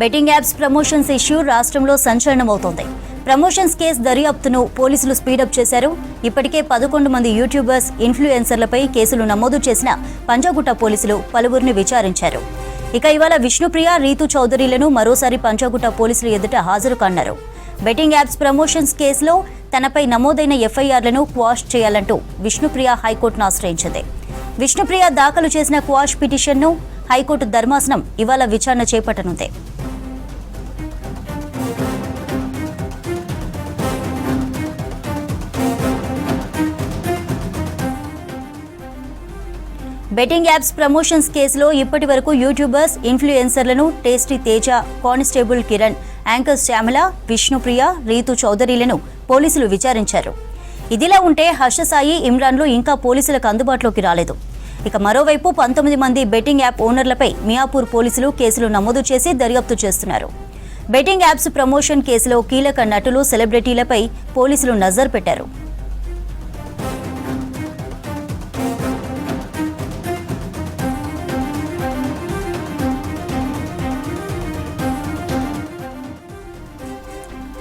Betting apps promotions issue రాష్ట్రంలో సంచలనమవుతోంది. Promotions case దర్యాప్తును పోలీసులు స్పీడప్ చేశారు. ఇప్పటికే పదకొండు మంది యూట్యూబర్స్ ఇన్ఫ్లుయెన్సర్లపై కేసులు నమోదు చేసిన పంజాగుట్ట పోలీసులు పలువురిని విచారించారు. ఇక ఇవాళ విష్ణుప్రియ రీతు చౌదరిలను మరోసారి పంజాగుట్ట పోలీసులు ఎదుట హాజరు కాన్నారు బెట్టింగ్ యాప్స్ ప్రమోషన్స్ కేసులో తనపై నమోదైన ఎఫ్ఐఆర్లను క్వాష్ చేయాలంటూ విష్ణుప్రియ హైకోర్టును ఆశ్రయించింది. విష్ణుప్రియ దాఖలు చేసిన క్వాష్ పిటిషన్ను హైకోర్టు ధర్మాసనం ఇవాళ విచారణ చేపట్టనుంది. బెట్టింగ్ యాప్స్ ప్రమోషన్స్ కేసులో ఇప్పటి వరకు YouTubers ఇన్ఫ్లుయెన్సర్లను tasty Teja constable Kiran anchor Shyamala Vishnupriya Ritu చౌదరిలను పోలీసులు విచారించారు. ఇదిలా ఉంటే హర్షసాయి ఇమ్రాన్లు ఇంకా పోలీసులకు అందుబాటులోకి రాలేదు. ఇక మరోవైపు పంతొమ్మిది మంది బెట్టింగ్ యాప్ ఓనర్లపై మియాపూర్ పోలీసులు కేసులు నమోదు చేసి దర్యాప్తు చేస్తున్నారు. బెట్టింగ్ యాప్స్ ప్రమోషన్ కేసులో కీలక నటులు సెలబ్రిటీలపై పోలీసులు నజర్ పెట్టారు.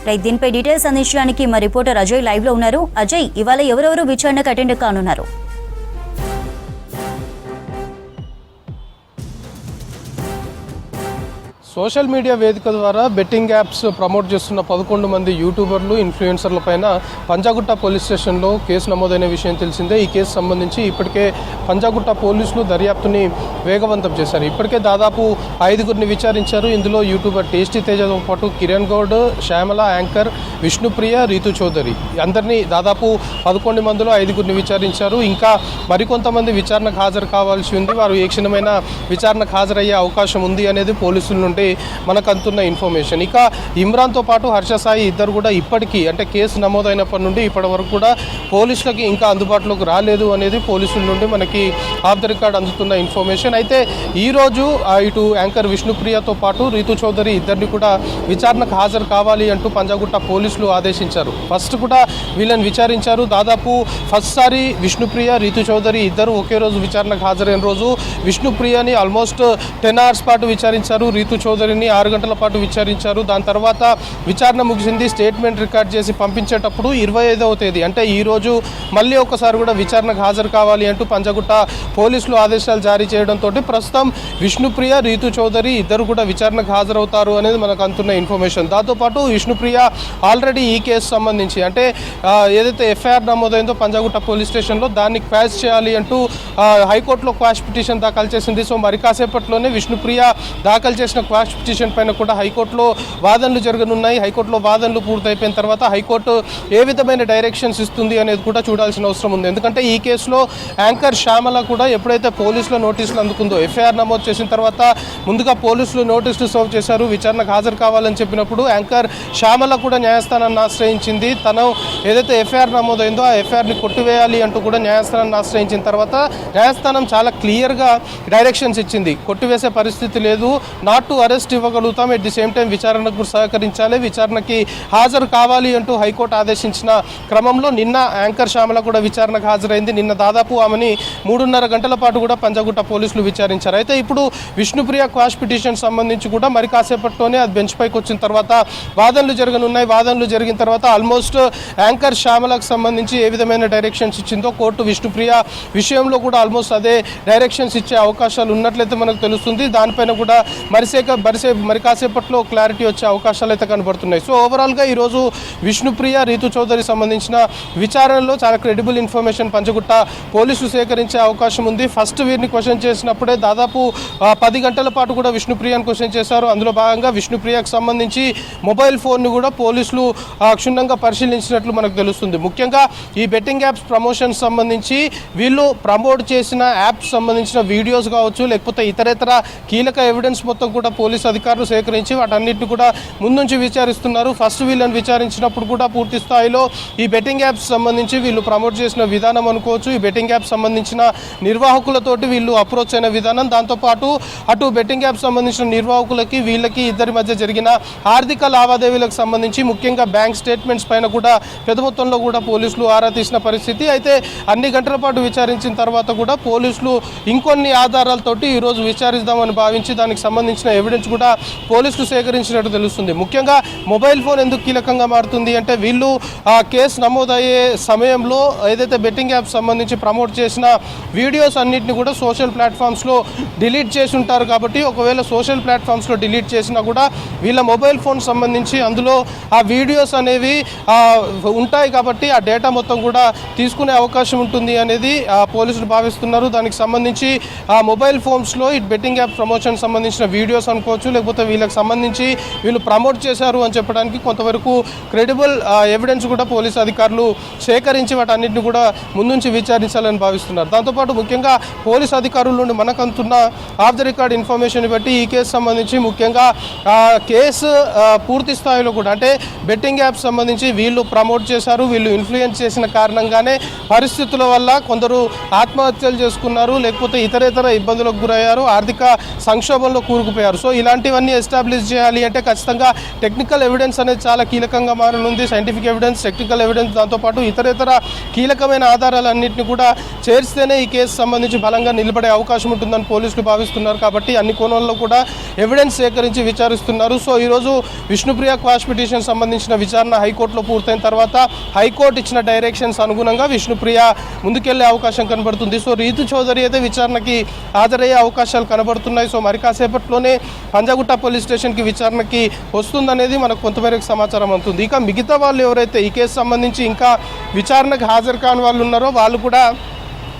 రైట్ దీనిపై డీటెయిల్స్ అందించడానికి మా రిపోర్టర్ అజయ్ లైవ్లో ఉన్నారు. అజయ్ ఇవాళ ఎవరెవరు విచారణకు అటెండ్ కానున్నారు? సోషల్ మీడియా వేదిక ద్వారా బెట్టింగ్ యాప్స్ ప్రమోట్ చేస్తున్న పదకొండు మంది యూట్యూబర్లు ఇన్ఫ్లుయెన్సర్ల పైన పంజాగుట్ట పోలీస్ స్టేషన్లో కేసు నమోదైన విషయం తెలిసిందే. ఈ కేసు సంబంధించి ఇప్పటికే పంజాగుట్ట పోలీసులు దర్యాప్తుని వేగవంతం చేశారు. ఇప్పటికే దాదాపు ఐదుగురిని విచారించారు. ఇందులో యూట్యూబర్ టేస్టీ తేజతో పాటు కిరణ్ గౌడ్ శ్యామల యాంకర్ విష్ణుప్రియ రీతు చౌదరి. అందరినీ దాదాపు పదకొండు మందిలో ఐదుగురిని విచారించారు. ఇంకా మరికొంతమంది విచారణకు హాజరు కావాల్సి ఉంది. వారు ఏ క్షణమైనా విచారణకు హాజరయ్యే అవకాశం ఉంది అనేది పోలీసుల నుండి మనకు అందుతున్న ఇన్ఫర్మేషన్. ఇక ఇమ్రాన్తో పాటు హర్ష సాయి ఇద్దరు కూడా ఇప్పటికీ అంటే కేసు నమోదైనప్పటి నుండి ఇప్పటి వరకు కూడా పోలీసులకి ఇంకా అందుబాటులోకి రాలేదు అనేది పోలీసుల నుండి మనకి ఆఫ్ ద రికార్డ్ అందుతున్న ఇన్ఫర్మేషన్. అయితే ఈరోజు ఇటు యాంకర్ విష్ణుప్రియతో పాటు రీతు చౌదరి ఇద్దరిని కూడా విచారణకు హాజరు కావాలి అంటూ పంజాగుట్ట పోలీసులు ఆదేశించారు. ఫస్ట్ కూడా వీళ్ళని విచారించారు. దాదాపు ఫస్ట్ సారి విష్ణుప్రియ రీతు చౌదరి ఇద్దరు ఒకే రోజు విచారణకు హాజరైన రోజు విష్ణుప్రియని ఆల్మోస్ట్ టెన్ అవర్స్ పాటు విచారించారు. రీతు సోదరిని ఆరు గంటల పాటు విచారించారు. దాని తర్వాత విచారణ ముగిసింది. స్టేట్మెంట్ రికార్డ్ చేసి పంపించేటప్పుడు ఇరవై ఐదవ తేదీ అంటే ఈ రోజు మళ్ళీ ఒకసారి కూడా విచారణకు హాజరు కావాలి అంటూ పంజగుట్ట పోలీసులు ఆదేశాలు జారీ చేయడంతో ప్రస్తుతం విష్ణుప్రియ రీతు చౌదరి ఇద్దరు కూడా విచారణకు హాజరవుతారు అనేది మనకు అందుతున్న ఇన్ఫర్మేషన్. దాంతోపాటు విష్ణుప్రియ ఆల్రెడీ ఈ కేసు సంబంధించి అంటే ఏదైతే ఎఫ్ఐఆర్ నమోదైందో పంజాగుట్ట పోలీస్ స్టేషన్లో దాన్ని క్వాష్ చేయాలి అంటూ హైకోర్టులో క్వాష్ పిటిషన్ దాఖలు చేసింది. సో మరి కాసేపట్లోనే విష్ణుప్రియ దాఖలు చేసిన క్వాష్ పిటిషన్ పైన కూడా హైకోర్టులో వాదనలు జరగనున్నాయి. హైకోర్టులో వాదనలు పూర్తయిపోయిన తర్వాత హైకోర్టు ఏ విధమైన డైరెక్షన్స్ ఇస్తుంది అనేది కూడా చూడాల్సిన అవసరం ఉంది. ఎందుకంటే ఈ కేసులో యాంకర్ శ్యామల కూడా ఎప్పుడైతే పోలీసుల నోటీసులు అందుకుందో ఎఫ్ఐఆర్ నమోదు చేసిన తర్వాత ముందుగా పోలీసులు నోటీసులు సర్వ్ చేశారు. విచారణకు హాజరు కావాలని చెప్పినప్పుడు యాంకర్ శ్యామల కూడా న్యాయస్థానాన్ని ఆశ్రయించింది. తను ఏదైతే ఎఫ్ఐఆర్ నమోదైందో ఆ ఎఫ్ఐఆర్ని కొట్టివేయాలి అంటూ కూడా న్యాయస్థానాన్ని ఆశ్రయించిన తర్వాత న్యాయస్థానం చాలా క్లియర్గా డైరెక్షన్స్ ఇచ్చింది. కొట్టివేసే పరిస్థితి లేదు. నాట్ టు అరెస్ట్ ఇవ్వగలుగుతాం. ఎట్ ది సేమ్ టైం విచారణకు సహకరించాలి. విచారణకి హాజరు కావాలి అంటూ హైకోర్టు ఆదేశించిన క్రమంలో నిన్న యాంకర్ శ్యామల కూడా విచారణకు హాజరైంది. నిన్న దాదాపు ఆమెని మూడున్నర గంటల పాటు కూడా పంజాగుట్ట పోలీసులు విచారించారు. అయితే ఇప్పుడు విష్ణుప్రియ క్వాష్ పిటిషన్ సంబంధించి కూడా మరి కాసేపట్లోనే అది బెంచ్ పైకి వచ్చిన తర్వాత వాదనలు జరగనున్నాయి. వాదనలు జరిగిన తర్వాత ఆల్మోస్ట్ యాంకర్ శ్యామలకు సంబంధించి ఏ విధమైన డైరెక్షన్స్ ఇచ్చిందో కోర్టు విష్ణుప్రియ విషయంలో కూడా ఆల్మోస్ట్ అదే డైరెక్షన్స్ ఇచ్చే అవకాశాలు ఉన్నట్లయితే మనకు తెలుస్తుంది. దానిపైన కూడా మరిసేక మరిసే మరి కాసేపట్లో క్లారిటీ వచ్చే అవకాశాలు అయితే కనబడుతున్నాయి. సో ఓవరాల్గా ఈరోజు విష్ణుప్రియ రీతు చౌదరి సంబంధించిన విచారణలో చాలా క్రెడిబుల్ ఇన్ఫర్మేషన్ పంచగుట్ట పోలీసులు సేకరించే అవకాశం ఉంది. ఫస్ట్ వీరిని క్వశ్చన్ చేసినప్పుడే దాదాపు పది గంటల పాటు కూడా విష్ణుప్రియని క్వశ్చన్ చేశారు. అందులో భాగంగా విష్ణుప్రియకు సంబంధించి మొబైల్ ఫోన్ను కూడా పోలీసులు క్షుణ్ణంగా పరిశీలించినట్లు మనకు తెలుస్తుంది. ముఖ్యంగా ఈ బెట్టింగ్ యాప్స్ ప్రమోషన్ సంబంధించి వీళ్ళు ప్రమోట్ చేసిన యాప్స్ సంబంధించిన వీడియోస్ కావచ్చు లేకపోతే ఇతరేతర కీలక ఎవిడెన్స్ మొత్తం కూడా పోలీస్ అధికారులు సేకరించి వాటన్నిటిని కూడా ముందుంచి విచారిస్తున్నారు. ఫస్ట్ వీళ్ళని విచారించినప్పుడు కూడా పూర్తి స్థాయిలో ఈ బెట్టింగ్ యాప్స్ సంబంధించి వీళ్ళు ప్రమోట్ చేసిన విధానం అనుకోవచ్చు. ఈ బెట్టింగ్ యాప్ సంబంధించిన నిర్వాహకులతోటి వీళ్ళు అప్రోచ్ అయిన విధానం. దాంతోపాటు అటు బెట్టింగ్ యాప్ సంబంధించిన నిర్వాహకులకి వీళ్ళకి ఇద్దరి మధ్య జరిగిన ఆర్థిక లావాదేవీలకు సంబంధించి ముఖ్యంగా బ్యాంక్ స్టేట్మెంట్స్ పైన కూడా పెద్ద మొత్తంలో కూడా పోలీసులు ఆరా తీసిన పరిస్థితి. అయితే అన్ని గంటల పాటు విచారించిన తర్వాత కూడా పోలీసులు ఇంకొన్ని ఆధారాలతోటి ఈరోజు విచారిద్దామని భావించి దానికి సంబంధించిన ఎవిడెన్స్ నుంచి కూడా పోలీసులు సేకరించినట్టు తెలుస్తుంది. ముఖ్యంగా మొబైల్ ఫోన్ ఎందుకు కీలకంగా మారుతుంది అంటే వీళ్ళు ఆ కేసు నమోదయ్యే సమయంలో ఏదైతే బెట్టింగ్ యాప్ సంబంధించి ప్రమోట్ చేసిన వీడియోస్ అన్నింటిని కూడా సోషల్ ప్లాట్ఫామ్స్లో డిలీట్ చేసి ఉంటారు కాబట్టి ఒకవేళ సోషల్ ప్లాట్ఫామ్స్లో డిలీట్ చేసినా కూడా వీళ్ళ మొబైల్ ఫోన్ సంబంధించి అందులో ఆ వీడియోస్ అనేవి ఉంటాయి కాబట్టి ఆ డేటా మొత్తం కూడా తీసుకునే అవకాశం ఉంటుంది అనేది పోలీసులు భావిస్తున్నారు. దానికి సంబంధించి ఆ మొబైల్ ఫోన్స్లో ఈ బెట్టింగ్ యాప్ ప్రమోషన్ సంబంధించిన వీడియోస్ అనుకోవచ్చు లేకపోతే వీళ్ళకి సంబంధించి వీళ్ళు ప్రమోట్ చేశారు అని చెప్పడానికి కొంతవరకు క్రెడిబుల్ ఎవిడెన్స్ కూడా పోలీసు అధికారులు సేకరించి వాటన్నిటిని కూడా ముందుంచి విచారించాలని భావిస్తున్నారు. దాంతోపాటు ముఖ్యంగా పోలీసు అధికారుల నుండి మనకంతున్న ఆఫ్ ద రికార్డ్ ఇన్ఫర్మేషన్ బట్టి ఈ కేసు సంబంధించి ముఖ్యంగా కేసు పూర్తి స్థాయిలో కూడా అంటే బెట్టింగ్ యాప్ సంబంధించి వీళ్ళు ప్రమోట్ చేశారు వీళ్ళు ఇన్ఫ్లుయెన్స్ చేసిన కారణంగానే పరిస్థితుల వల్ల కొందరు ఆత్మహత్యలు చేసుకున్నారు లేకపోతే ఇతరేతర ఇబ్బందులకు గురయ్యారు ఆర్థిక సంక్షోభంలో కూరుకుపోయారు. సో ఇలాంటివన్నీ ఎస్టాబ్లిష్ చేయాలి అంటే ఖచ్చితంగా టెక్నికల్ ఎవిడెన్స్ అనేది చాలా కీలకంగా మారనుంది. సైంటిఫిక్ ఎవిడెన్స్ టెక్నికల్ ఎవిడెన్స్ దాంతోపాటు ఇతరేతర కీలకమైన ఆధారాలన్నింటినీ కూడా చేర్స్తేనే ఈ కేసు సంబంధించి బలంగా నిలబడే అవకాశం ఉంటుందని పోలీసులు భావిస్తున్నారు కాబట్టి అన్ని కోణాల్లో కూడా ఎవిడెన్స్ సేకరించి విచారిస్తున్నారు. సో ఈరోజు విష్ణుప్రియ క్వాష్ పిటిషన్ సంబంధించిన విచారణ హైకోర్టులో పూర్తయిన తర్వాత హైకోర్టు ఇచ్చిన డైరెక్షన్స్ అనుగుణంగా విష్ణుప్రియ ముందుకెళ్ళే అవకాశం కనబడుతుంది. సో రీతు చౌదరి అయితే విచారణకి హాజరయ్యే అవకాశాలు కనబడుతున్నాయి. సో మరి కాసేపట్లోనే పంజాగుట్ట పోలీస్ స్టేషన్కి విచారణకి వస్తుందనేది మనకు కొంతమేరకు సమాచారం అందుతుంది. ఇక మిగతా వాళ్ళు ఎవరైతే ఈ కేసు సంబంధించి ఇంకా విచారణకు హాజరు కాని వాళ్ళు ఉన్నారో వాళ్ళు కూడా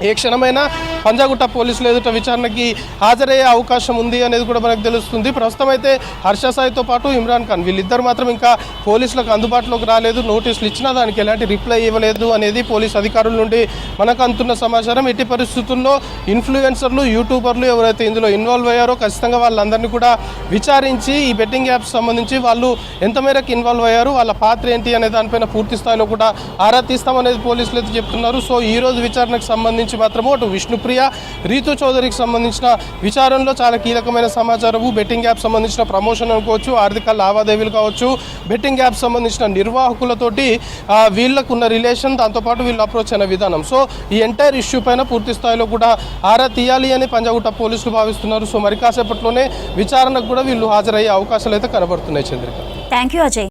ఏ క్షణమైనా పంజాగుట్ట పోలీసులు ఎదుట విచారణకి హాజరయ్యే అవకాశం ఉంది అనేది కూడా మనకు తెలుస్తుంది. ప్రస్తుతం అయితే హర్ష సాయితో పాటు ఇమ్రాన్ ఖాన్ వీళ్ళిద్దరు మాత్రం ఇంకా పోలీసులకు అందుబాటులోకి రాలేదు. నోటీసులు ఇచ్చినా దానికి ఎలాంటి రిప్లై ఇవ్వలేదు అనేది పోలీస్ అధికారుల నుండి మనకు అందుతున్న సమాచారం. ఎట్టి పరిస్థితుల్లో ఇన్ఫ్లుయెన్సర్లు యూట్యూబర్లు ఎవరైతే ఇందులో ఇన్వాల్వ్ అయ్యారో ఖచ్చితంగా వాళ్ళందరినీ కూడా విచారించి ఈ బెట్టింగ్ యాప్స్ సంబంధించి వాళ్ళు ఎంత మేరకు ఇన్వాల్వ్ అయ్యారు వాళ్ళ పాత్ర ఏంటి అనే దానిపైన పూర్తి స్థాయిలో కూడా ఆరా తీస్తామనేది పోలీసులు అయితే చెప్తున్నారు. సో ఈ రోజు విచారణకు సంబంధించి మాత్రము అటు విష్ణుప్రియ రీతు చౌదరికి సంబంధించిన విచారణలో చాలా కీలకమైన సమాచారము బెట్టింగ్ యాప్ సంబంధించిన ప్రమోషన్ అనుకోవచ్చు ఆర్థిక లావాదేవీలు కావచ్చు. బెట్టింగ్ యాప్ సంబంధించిన నిర్వాహకులతోటి వీళ్ళకున్న రిలేషన్ దాంతోపాటు వీళ్ళు అప్రోచ్ అయిన విధానం. సో ఈ ఎంటైర్ ఇష్యూ పైన పూర్తి స్థాయిలో కూడా ఆరా తీయాలి అని పంజాగుట్ట పోలీసులు భావిస్తున్నారు. సో మరి కాసేపట్లోనే విచారణకు కూడా వీళ్ళు హాజరయ్యే అవకాశాలు అయితే కనబడుతున్నాయి చంద్రిక. Thank you Ajay